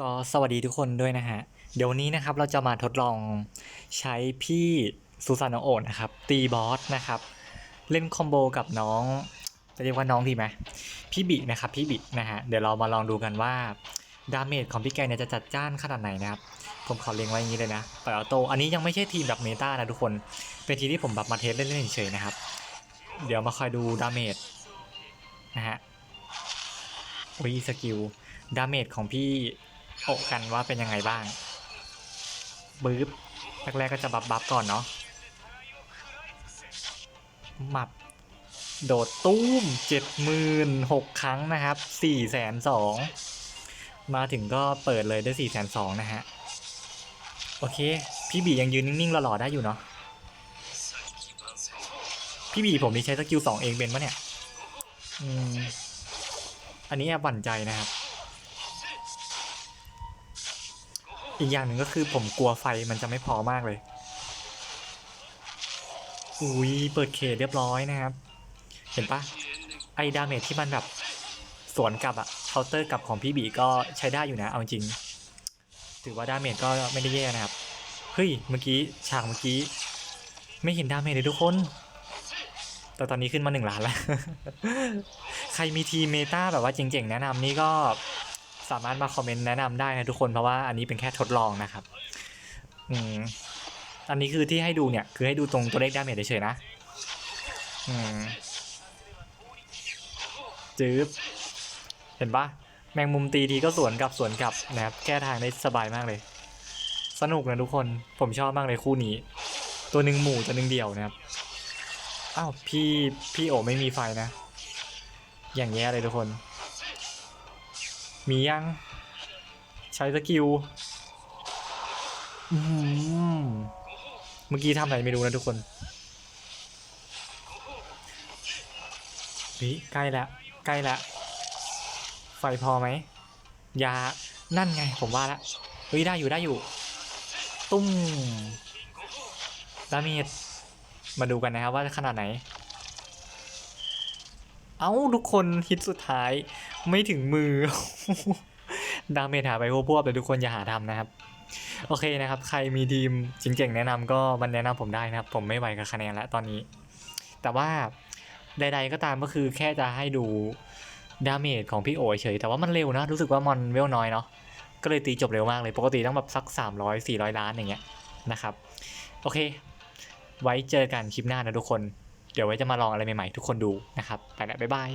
ก็สวัสดีทุกคนด้วยนะฮะ เดี๋ยวนี้นะครับเราจะมาทดลองใช้พี่ซูซานโอะนะครับ ตีบอสนะครับ เล่นคอมโบกับน้องจะเรียกว่าน้องดีไหมพี่บินะครับพี่บินะฮะเดี๋ยวเรามาลองดูกันว่าดาเมจของพี่แกเนี่ยจะจัดจ้านขนาดไหนนะครับ ผมขอเล็งไว้อย่างนี้เลยนะปล่อยออโต้อันนี้ยังไม่ใช่ทีมแบบเมตานะทุกคน เป็นทีมที่ผมแบบมาเทสเล่นๆเฉยๆนะครับ เดี๋ยวมาคอยดูดาเมจนะฮะอุ้ยสกิลดาเมจของพี่ โอะกันว่าเป็นยังไงบ้างบึ๊บแรกๆก็จะบับบับก่อนเนาะหมับ โดดตุ้มเจ็ดหมื่นหกครั้งนะครับสี่แสนสองมาถึงก็เปิดเลยได้สี่แสนสองนะฮะ โอเค พี่บียังยืนนิ่งๆหล่อๆได้อยู่เนาะพี่บีผมนี่ใช้สกิลสองเองเป็นปะเนี่ย อืม อันนี้แอบหวั่นใจนะครับ อีกอย่างหนึ่งก็คือผมกลัวไฟมันจะไม่พอมากเลย อุ้ยเปิดเขตเรียบร้อยนะครับ เห็นปะไอ้ดาเมจที่มันแบบสวนกลับอะเคาน์เตอร์กลับของพี่บีก็ใช้ได้อยู่นะ เอาจริง ถือว่าดาเมจก็ไม่ได้แย่นะครับ เฮ้ย เมื่อกี้ฉากเมื่อกี้ ไม่เห็นดาเมจเลยทุกคน แต่ตอนนี้ขึ้นมาหนึ่งล้านแล้ว ใครมีทีเมตาแบบว่าเจ๋งๆ แนะนำนี่ก็ สามารถมาคอมเมนต์แนะนำได้นะทุกคนเพราะว่าอันนี้เป็นแค่ทดลองนะครับ อืมอันนี้คือที่ให้ดูเนี่ย คือให้ดูตรงตัวเลขดาเมจเฉยๆนะ อืมจืบเห็นปะแมงมุมตีทีก็สวนกลับสวนกลับนะครับ แก้ทางได้สบายมากเลย สนุกนะทุกคนผมชอบมากเลยคู่นี้ ตัวหนึ่งหมู่ตัวหนึ่งเดี่ยวนะครับอ้าวพี่พี่โอไม่มีไฟนะ อย่างแย่เลยทุกคน มียัง ใช้สกิลเมื่อกี้ทำอะไรไม่รู้นะทุกคนเฮ้ยใกล้แล้วใกล้แล้วไฟพอไหมยานั่นไงผมว่าละเฮ้ยได้อยู่ได้อยู่ ตุ้มดาเมจมาดูกันนะครับว่าขนาดไหน เอ้าทุกคนฮิตสุดท้ายไม่ถึงมือ ดาเมจหาไปพวบๆเลยทุกคนอย่าหาทำนะครับ โอเคนะครับ ใครมีทีมจริงๆแนะนำก็มันแนะนำผมได้นะครับ ผมไม่ไหวกับคะแนนแล้วตอนนี้ แต่ว่าใด ๆ ก็ตามก็คือแค่จะให้ดูดาเมจของพี่โอเฉย แต่ว่ามันเร็วนะ รู้สึกว่ามอนเวลน้อยเนาะ ก็เลยตีจบเร็วมากเลย ปกติต้องแบบสัก 300 400 ล้านอย่างเงี้ยนะครับ โอเค ไว้เจอกันคลิปหน้านะทุกคน เดี๋ยวไว้จะมาลองอะไรใหม่ๆทุกคนดูนะครับ ไปแล้วบ๊ายบาย